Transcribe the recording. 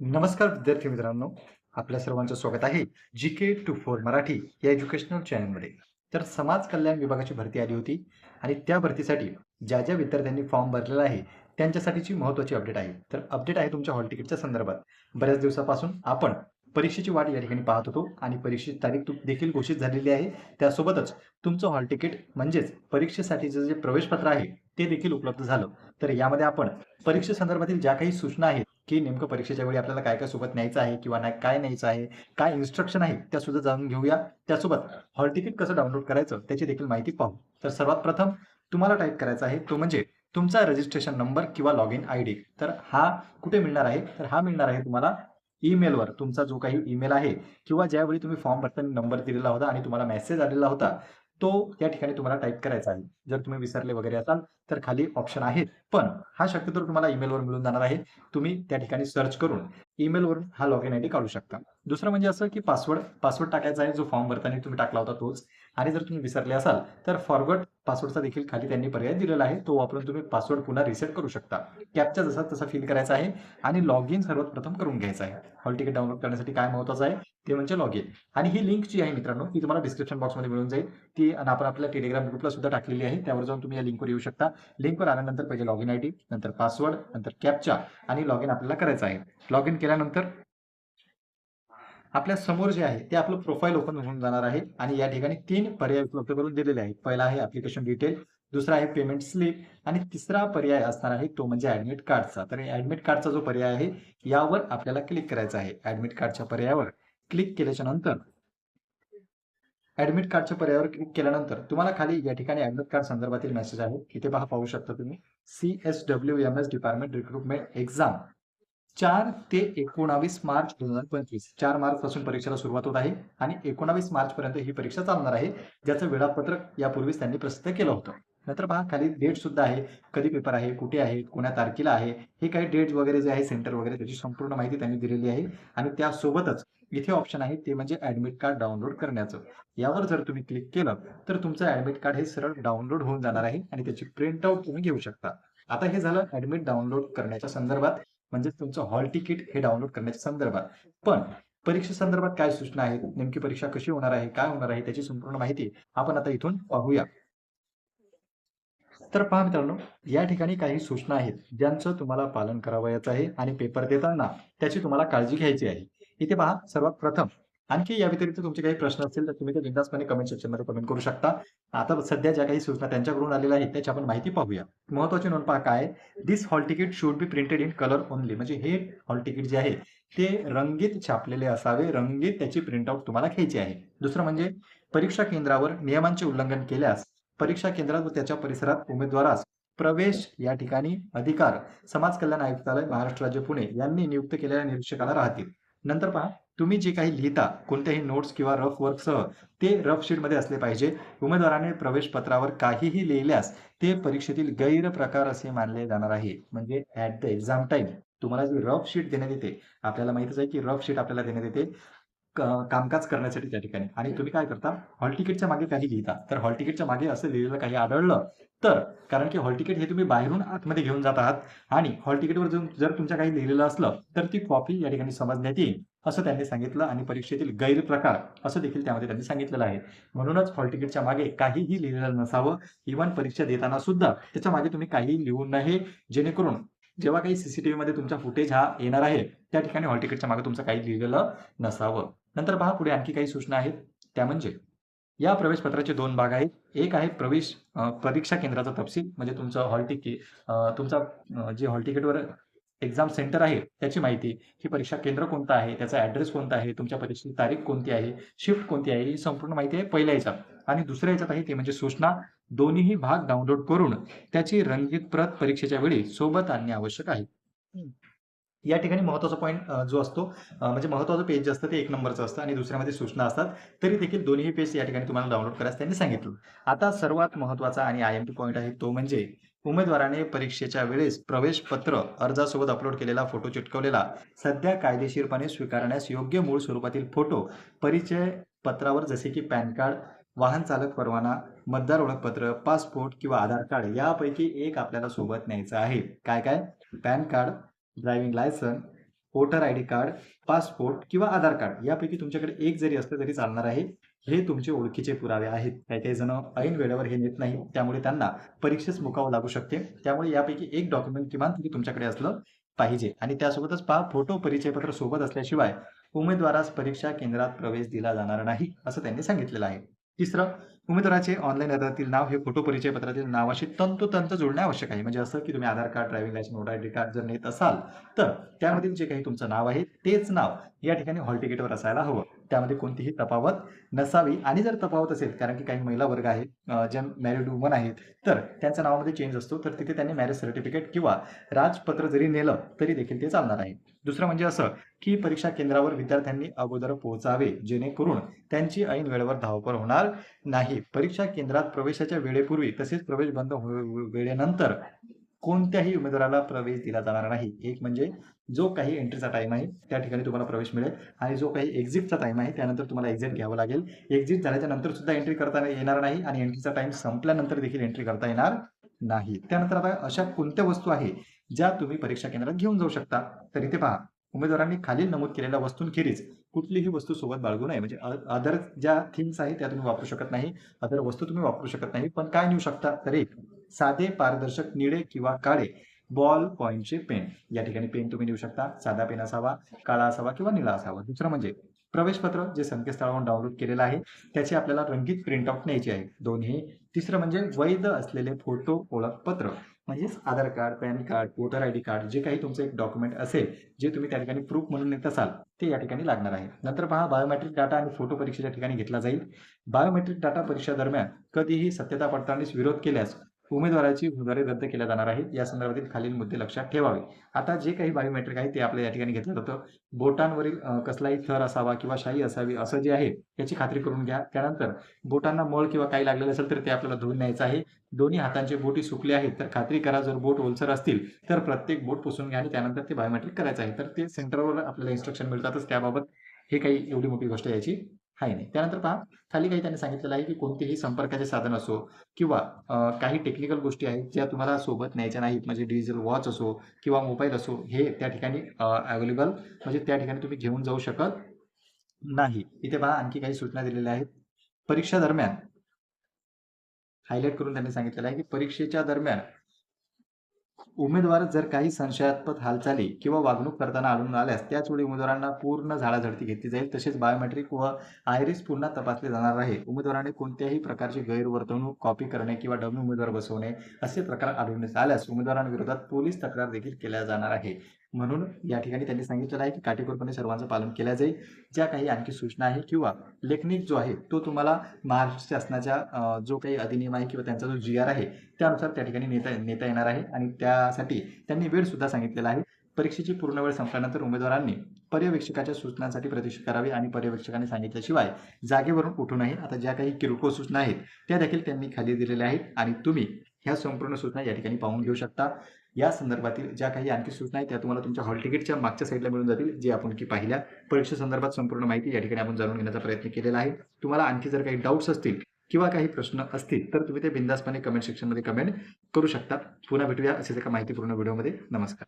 नमस्कार विद्यार्थी मित्रांनो. आपल्या सर्वांचं स्वागत आहे G K two four Marathi या एज्युकेशनल चॅनलमध्ये तर समाज कल्याण विभागाची भरती आली होती आणि त्या भरतीसाठी ज्या ज्या विद्यार्थ्यांनी फॉर्म भरलेला आहे त्यांच्यासाठीची महत्त्वाची अपडेट आहे. तर अपडेट आहे तुमच्या हॉल तिकीटच्या संदर्भात. बऱ्याच दिवसापासून आपण परीक्षेची वाट या ठिकाणी पाहत होतो आणि परीक्षेची तारीख देखील घोषित झालेली आहे. त्यासोबतच तुमचं हॉल तिकीट म्हणजेच परीक्षेसाठीचं जे प्रवेशपत्र आहे ते देखील उपलब्ध झालं. तर यामध्ये आपण परीक्षेसंदर्भातील ज्या काही सूचना आहेत की नेमकं परीक्षेच्या वेळी आपल्याला काय काय सोबत न्यायचं आहे किंवा नाही काय न्यायचं आहे काय इन्स्ट्रक्शन आहे त्या सुद्धा जाणून घेऊया. त्यासोबत हॉल तिकीट कसं डाउनलोड करायचं त्याची देखील माहिती पाहू. तर सर्वात प्रथम तुम्हाला टाईप करायचा आहे तो म्हणजे तुमचा रजिस्ट्रेशन नंबर किंवा लॉग इन आय डी तर हा कुठे मिळणार आहे? तर हा मिळणार आहे तुम्हाला ईमेलवर तुमचा जो काही ईमेल आहे किंवा ज्यावेळी तुम्ही फॉर्म भरताना नंबर दिलेला होता आणि तुम्हाला मेसेज आलेला होता तो या ठिकाणी तुम्हाला टाईप करायचा आहे. जर तुम्ही विसरले वगैरे असाल तर खाली ऑप्शन आहे पण हा शक्यतो तुम्हाला ईमेलवर मिळून जाणार आहे. तुम्ही त्या ठिकाणी सर्च करून ईमेलवरून हा लॉग इन आय डी काढू शकता. दुसरं म्हणजे असं की पासवर्ड पासवर्ड टाकायचा आहे जो फॉर्म भरताना तुम्ही टाकला होता तोच. आणि जर तुम्ही विसरले असाल तर फॉरवर्ड पासवर्डचा देखील खाली त्यांनी पर्याय दिलेला आहे तो वापरून तुम्ही पासवर्ड पुन्हा रिसेट करू शकता. कॅपचा जसा तसा फिल करायचा आहे आणि लॉग इन सर्वात प्रथम करून घ्यायचा आहे. हॉल तिकीट डाउनलोड करण्यासाठी काय महत्वाचं आहे ते म्हणजे लॉग इन आणि ही लिंक जी आहे मित्रांनो ती तुम्हाला डिस्क्रिप्शन बॉक्समध्ये मिळून जाईल. ती आणि आपण आपल्या टेलिग्राम ग्रुपला सुद्धा टाकलेली आहे. त्यावर जाऊन तुम्ही या लिंकवर येऊ शकता. लिंकवर आल्यानंतर पहिले लॉग इन आयडी नंतर पासवर्ड नंतर कॅपचा आणि लॉग इन आपल्याला करायचं आहे. लॉग इन केल्यानंतर आपल्यासमोर जे आहे ते आपलं प्रोफाईल ओपन होऊन जाणार आहे आणि या ठिकाणी तीन पर्याय उपलब्ध करून दिलेले आहेत. पहिला आहे ऍप्लिकेशन डिटेल दुसरा आहे पेमेंट स्लिप आणि तिसरा पर्याय असणार आहे तो म्हणजे ऍडमिट कार्डचा तर ऍडमिट कार्डचा जो पर्याय आहे यावर आपल्याला क्लिक करायचा आहे. ऍडमिट कार्डच्या पर्यायावर क्लिक केल्याच्यानंतर ऍडमिट कार्डच्या पर्यायावर क्लिक केल्यानंतर तुम्हाला खाली या ठिकाणी ऍडमिट कार्ड संदर्भातील मेसेज आहे इथे पहा पाहू शकता तुम्ही. C S W M S department recruitment exam चार ते एकोणावीस मार्च दोन हजार पंचवीस. चार मार्च पासून परीक्षेला सुरुवात होत आहे आणि एकोणावीस मार्च पर्यंत ही परीक्षा चालणार आहे ज्याचं वेळापत्रक यापूर्वीच त्यांनी प्रसिद्ध केलं होतं. नंतर पहा खाली डेट सुद्धा आहे कधी पेपर आहे कुठे आहे कोण्या तारखेला आहे हे काही डेट वगैरे जे आहे सेंटर वगैरे त्याची संपूर्ण माहिती त्यांनी दिलेली आहे. आणि त्यासोबतच इथे ऑप्शन आहे ते म्हणजे ऍडमिट कार्ड डाउनलोड करण्याचं. यावर जर तुम्ही क्लिक केलं तर तुमचं ऍडमिट कार्ड हे सरळ डाउनलोड होऊन जाणार आहे आणि त्याची प्रिंट आउट तुम्ही घेऊ शकता. आता हे झालं ऍडमिट डाउनलोड करण्याच्या संदर्भात. म्हणजेच तुमचं हॉल तिकीट हे डाउनलोड करण्याच्या संदर्भात. पण परीक्षे संदर्भात काय सूचना आहेत? नेमकी परीक्षा कशी होणार आहे? काय होणार आहे? त्याची संपूर्ण माहिती आपण आता इथून पाहूया. तर पहा मित्रांनो या ठिकाणी काही सूचना आहेत ज्यांचं तुम्हाला पालन करावयाचं आहे आणि पेपर देताना त्याची तुम्हाला काळजी घ्यायची आहे. इथे पहा सर्वात प्रथम आणखी या व्यतिरिक्त तुमचे काही प्रश्न असतील तर तुम्ही ते बिंदासपणे कमेंट सेक्शनमध्ये कमेंट करू शकता. आता सध्या ज्या काही सूचना त्यांच्याकडून आलेल्या आहेत त्याची आपण माहिती पाहूया. महत्वाची नोंद पहा काय this hall ticket should be printed in colour only म्हणजे हे हॉल तिकीट जे आहे ते रंगीत छापलेले असावे. रंगीत त्याची प्रिंटआउट तुम्हाला घ्यायची आहे. दुसरं म्हणजे परीक्षा केंद्रावर नियमांचे उल्लंघन केल्यास परीक्षा केंद्रात व त्याच्या परिसरात उमेदवारास प्रवेश या ठिकाणी अधिकार. समाज कल्याण आयुक्तालय महाराष्ट्र राज्य पुणे यांनी नियुक्त केलेल्या निरीक्षकाला राहतील. नंतर पहा तुम्ही जे काही लिहिता कोणत्याही नोट्स किंवा रफ वर्कसह ते रफ शीटमध्ये असले पाहिजे. उमेदवाराने प्रवेश पत्रावर काहीही लिहिल्यास ते परीक्षेतील गैरप्रकार असे मानले जाणार आहे. म्हणजे ऍट द एक्झाम टाइम तुम्हाला जी रफ शीट देण्यात येते आपल्याला माहितच आहे की रफ शीट आपल्याला देण्यात येते कामकाज करण्यासाठी त्या ठिकाणी. आणि तुम्ही काय करता हॉल तिकीटच्या मागे काही लिहिता. तर हॉल तिकीटच्या मागे असं लिहिलेलं काही आढळलं तर कारण की हॉल तिकीट हे तुम्ही बाहेरून आतमध्ये घेऊन जात आहात आणि हॉल तिकीटवर जर जर तुमच्या काही लिहिलेलं असलं तर ती कॉपी या ठिकाणी समजण्यात येईल असं त्यांनी सांगितलं आणि परीक्षेतील गैरप्रकार असं देखील त्यामध्ये त्यांनी सांगितलेलं आहे. म्हणूनच हॉल तिकीटच्या मागे काहीही लिहिलेलं नसावं इव्हन परीक्षा देताना सुद्धा त्याच्यामागे तुम्ही काहीही लिहू नये जेणेकरून जेव्हा काही सीसीटीव्ही मध्ये तुमचा फुटेज हा येणार आहे त्या ठिकाणी हॉल तिकीटच्या मागे तुमचं काही लिहिलेलं नसावं. नंतर पहा पुढे आणखी काही सूचना आहेत. त्या म्हणजे या प्रवेशपत्राचे दोन भाग आहेत. एक आहे प्रवेश परीक्षा केंद्राचा तपशील म्हणजे तुमचं हॉल तिकीट तुमचा जे हॉल तिकीटवर एक्झाम सेंटर आहे त्याची माहिती ही परीक्षा केंद्र कोणतं आहे त्याचा ऍड्रेस कोणता आहे तुमच्या परीक्षेची तारीख कोणती आहे शिफ्ट कोणती आहे ही संपूर्ण माहिती आहे पहिल्या याच्यात. आणि दुसऱ्या याच्यात आहे ते म्हणजे सूचना. दोन्हीही भाग डाउनलोड करून त्याची रंगीत प्रत परीक्षेच्या वेळी सोबत आणणे आवश्यक आहे. या ठिकाणी महत्त्वाचा पॉईंट जो असतो म्हणजे महत्वाचं पेज जे असतं ते एक नंबरचं असतं आणि दुसऱ्यामध्ये सूचना असतात. तरी देखील दोन्ही पेज या ठिकाणी तुम्हाला डाउनलोड करायचं त्यांनी सांगितलं. आता सर्वात महत्त्वाचा आणि आय एम पी पॉईंट आहे तो म्हणजे उमेदवाराने परीक्षेच्या वेळेस प्रवेश पत्र अर्जासोबत अपलोड केलेला फोटो चिटकवलेला. सध्या कायदेशीरपणे स्वीकारण्यास योग्य मूळ स्वरूपातील फोटो परिचय पत्रावर जसे की पॅन कार्ड वाहन चालक परवाना मतदार ओळखपत्र पासपोर्ट किंवा आधार कार्ड यापैकी एक आपल्याला सोबत न्यायचं आहे. काय काय? PAN card driving licence voter I D card passport किंवा आधार कार्ड यापैकी तुमच्याकडे एक जरी असलं तरी चालणार आहे. हे तुमचे ओळखीचे पुरावे आहेत. काही काही जण ऐन वेळेवर हे नेत नाही. त्यामुळे त्यांना परीक्षेस मुकावं लागू शकते. त्यामुळे यापैकी एक डॉक्युमेंट किमान तरी तुमच्याकडे असलं पाहिजे. आणि त्यासोबतच पहा फोटो परिचयपत्र सोबत असल्याशिवाय उमेदवारास परीक्षा केंद्रात प्रवेश दिला जाणार नाही असं त्यांनी सांगितलेलं आहे. तिसरं उमेदवाराचे ऑनलाईन अर्जातील नाव हे फोटो परिचय पत्रातील नावाशी तंतोतंत जोडणे आवश्यक आहे. म्हणजे असं की तुम्ही Aadhaar card driving licence voter I D card जर नेत असाल तर त्यामधील जे काही तुमचं नाव आहे तेच नाव या ठिकाणी हॉल तिकीटवर असायला हवं. त्यामध्ये कोणतीही तफावत नसावी. आणि जर तफावत असेल कारण की काही महिला वर्ग आहेत ज्या मॅरिड वुमन आहेत तर त्यांच्या नावामध्ये चेंज असतो. तर तिथे त्यांनी मॅरेज सर्टिफिकेट किंवा राजपत्र जरी नेलं तरी देखील ते चालणार आहे दुसरं म्हणजे असं की परीक्षा केंद्रावर विद्यार्थ्यांनी अगोदर पोहोचावे जेणेकरून त्यांची ऐन वेळेवर धावपळ होणार नाही. परीक्षा केंद्रात प्रवेशाच्या वेळेपूर्वी तसेच प्रवेश बंद हो- वेळेनंतर कोणत्याही उमेदवाराला प्रवेश दिला जाणार नाही. एक म्हणजे जो काही एंट्रीचा टाइम आहे त्या ठिकाणी तुम्हाला प्रवेश मिळेल. आणि जो काही एक्झिटचा टाइम आहे त्यानंतर तुम्हाला एक्झिट घ्यावं लागेल. एक्झिट झाल्याच्यानंतर सुद्धा एंट्री करता येणार नाही आणि एंट्रीचा टाईम संपल्यानंतर देखील एंट्री करता येणार नाही. त्यानंतर आता अशा कोणत्या वस्तू आहे ज्या तुम्ही परीक्षा केंद्रात घेऊन जाऊ शकता? तर इथे पहा उमेदवारांनी खालील नमूद केलेल्या वस्तूंखेरीज कुठलीही वस्तू सोबत बाळगू नये. म्हणजे अदर ज्या थिंग्स आहेत त्या तुम्ही वापरू शकत नाही. अदर वस्तू तुम्ही वापरू शकत नाही. पण काय नेऊ शकता? तर एक साधे पारदर्शक निळे किंवा काळे बॉल पॉईंटचे पेन. या ठिकाणी पेन तुम्ही देऊ शकता. साधा पेन असावा काळा असावा किंवा निळा असावा. दुसरं म्हणजे प्रवेशपत्र जे संकेतस्थळावरून डाउनलोड केलेलं आहे त्याची आपल्याला रंगीत प्रिंटआउट न्यायची आहे. दोन्ही. तिसरं म्हणजे वैध असलेले फोटो ओळखपत्र. म्हणजेच Aadhaar card PAN card voter I D card जे काही तुमचं एक डॉक्युमेंट असेल जे तुम्ही त्या ठिकाणी प्रूफ म्हणून नेत असाल ते या ठिकाणी लागणार आहे. नंतर पहा बायोमेट्रिक डाटा आणि फोटो परीक्षेच्या ठिकाणी घेतला जाईल. बायोमेट्रिक डाटा परीक्षा दरम्यान कधीही सत्यता पडताळणीस विरोध केल्यास उमेदवाराची उमेदवारी रद्द केल्या जाणार आहे या संदर्भातील खालील मुद्दे लक्षात ठेवावे. आता जे काही बायोमेट्रिक आहे ते आपल्या या ठिकाणी घेतलं जातं. बोटांवरील कसलाही थर असावा किंवा शाई असावी असं जे आहे याची खात्री करून घ्या. त्यानंतर बोटांना मळ किंवा काही लागलेलं असेल तर ते आपल्याला धुवून न्यायचं आहे. दोन्ही हातांचे बोटी सुकले आहेत तर खात्री करा जर बोट ओलसर असतील तर प्रत्येक बोट पुसून घ्या आणि त्यानंतर ते बायोमेट्रिक करायचं आहे. तर ते सेंटरवर आपल्याला इन्स्ट्रक्शन मिळतातच. त्याबाबत हे काही एवढी मोठी गोष्ट याची. आहे नाही. त्यानंतर पहा खाली काही त्यांनी सांगितलेलं आहे की कोणतेही संपर्काचे साधन असो किंवा काही टेक्निकल गोष्टी आहेत ज्या तुम्हाला सोबत न्यायच्या नाहीत. म्हणजे डिजिटल वॉच असो किंवा मोबाईल असो हे त्या ठिकाणी अवेलेबल म्हणजे त्या ठिकाणी तुम्ही घेऊन जाऊ शकत नाही. इथे पहा आणखी काही सूचना दिलेल्या आहेत. परीक्षा दरम्यान. हायलाईट करून त्यांनी सांगितलेलं आहे की परीक्षेच्या दरम्यान उमेदवार जर काही संशयास्पद हालचाली किंवा वागणूक करताना आढळून आल्यास त्याचवेळी उमेदवारांना पूर्ण झाडाझडती घेतली जाईल. तसेच बायोमेट्रिक व आयरिस पुन्हा तपासले जाणार आहे. उमेदवाराने कोणत्याही प्रकारची गैरवर्तणूक कॉपी करणे किंवा डमी उमेदवार बसवणे असे प्रकार आढळून आल्यास उमेदवारांविरोधात पोलीस तक्रार देखील केल्या जाणार आहे. म्हणून या ठिकाणी त्यांनी सांगितलेलं आहे की काटेकोरपणे सर्वांचं पालन केलं जाईल. ज्या काही आणखी सूचना आहे किंवा लेखनिक जो आहे तो तुम्हाला महाराष्ट्र शासनाच्या जो काही अधिनियम आहे किंवा त्यांचा जो जी आर आहे त्यानुसार त्या ठिकाणी नेता नेता येणार आहे आणि त्यासाठी त्यांनी वेळ सुद्धा सांगितलेला आहे. परीक्षेची पूर्ण वेळ संपल्यानंतर उमेदवारांनी पर्यवेक्षकाच्या सूचनांसाठी प्रतीक्षा करावी आणि पर्यवेक्षकाने सांगितल्याशिवाय जागेवरून उठू नये आता ज्या काही किरकोळ सूचना आहेत त्या देखील त्यांनी खाली दिलेल्या आहेत आणि तुम्ही ह्या संपूर्ण सूचना या ठिकाणी पाहून घेऊ शकता. या संदर्भातील ज्या काही आणखी सूचना आहेत त्या तुम्हाला तुमच्या हॉल तिकीटच्या मागच्या साईडला मिळून जातील जे आपण की पाहिल्या. परीक्षेसंदर्भात संपूर्ण माहिती या ठिकाणी आपण जाणून घेण्याचा प्रयत्न केलेला आहे. तुम्हाला आणखी जर काही डाऊट्स असतील किंवा काही प्रश्न असतील तर तुम्ही ते बिंदासपणे कमेंट सेक्शनमध्ये कमेंट करू शकता. पुन्हा भेटूया असेच एका माहितीपूर्ण व्हिडिओमध्ये नमस्कार.